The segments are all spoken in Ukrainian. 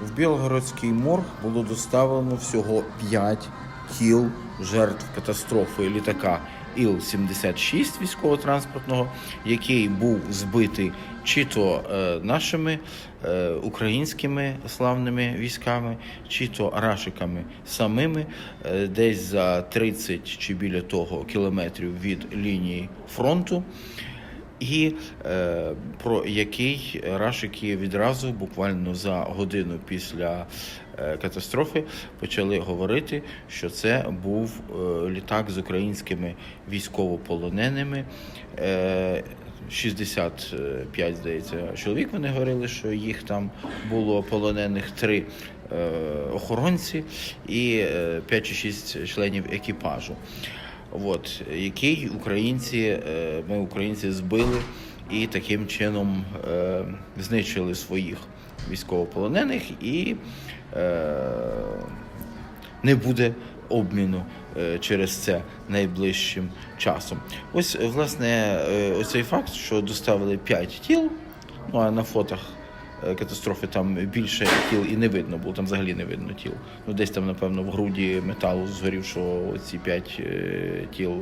В Білгородський морг було доставлено всього 5 тіл жертв катастрофи літака Іл-76 військово-транспортного, який був збитий чи то е, нашими е, українськими славними військами, чи то рашиками самими, е, десь за 30 чи біля того кілометрів від лінії фронту і е, про який рашики відразу, буквально за годину після е, катастрофи, почали говорити, що це був е, літак з українськими військовополоненими. Е, 65, здається, чоловік. Вони говорили, що їх там було полонених три е, охоронці і е, 5 чи 6 членів екіпажу. От, який українці, е, ми українці збили і таким чином е, знищили своїх військовополонених і е, не буде обміну через це найближчим часом. Ось, власне, оцей факт, що доставили 5 тіл, ну а на фотах катастрофи там більше тіл і не видно, бо там взагалі не видно тіл. Ну, десь там, напевно, в груді металу згорівшого ці 5 тіл.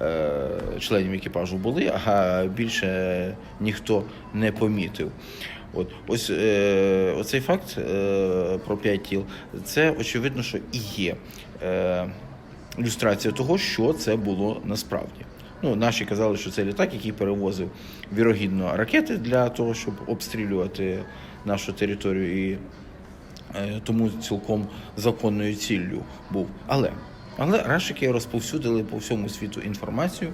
е, Членів екіпажу були, а більше ніхто не помітив. От ось е, оцей факт е, про п'ять тіл, це очевидно, що і є е, ілюстрація того, що це було насправді. Ну, наші казали, що це літак, який перевозив вірогідно ракети для того, щоб обстрілювати нашу територію, і е, тому цілком законною ціллю був. Але але рашики розповсюдили по всьому світу інформацію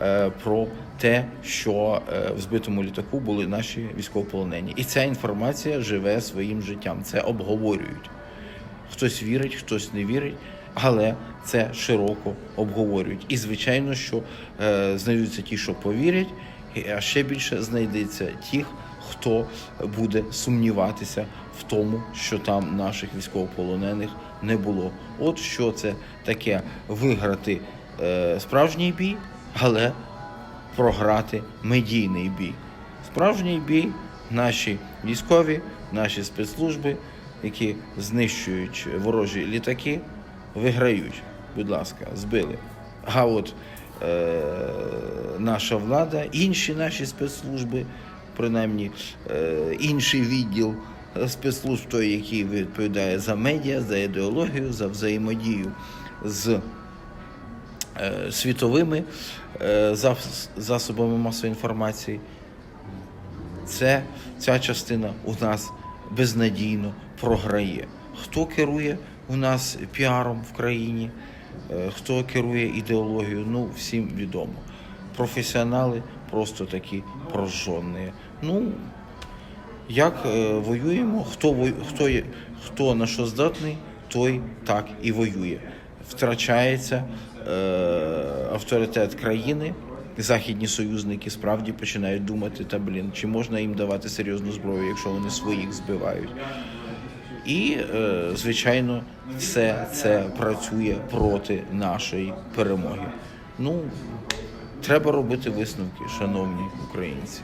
е, про те, що е, в збитому літаку були наші військовополонені. І ця інформація живе своїм життям. Це обговорюють. Хтось вірить, хтось не вірить, але це широко обговорюють. І звичайно, що е, знайдуться ті, що повірять, а ще більше знайдеться тих, хто буде сумніватися в тому, що там наших військовополонених не було. От що це таке виграти е, справжній бій, але програти медійний бій. Справжній бій наші військові, наші спецслужби, які знищують ворожі літаки, виграють. Будь ласка, збили. А от е, наша влада, інші наші спецслужби, принаймні е, інший відділ спецслужб, той, який відповідає за медіа, за ідеологію, за взаємодію з е, світовими е, зас- засобами масової інформації, це ця частина у нас безнадійно програє. Хто керує у нас піаром в країні, е, хто керує ідеологією, ну всім відомо. Професіонали просто такі прожжені. Ну, як е, воюємо, хто, хто, хто на що здатний, той так і воює. Втрачається е, авторитет країни. Західні союзники справді починають думати, та блін, чи можна їм давати серйозну зброю, якщо вони своїх збивають. І, е, звичайно, все це працює проти нашої перемоги. Ну, треба робити висновки, шановні українці.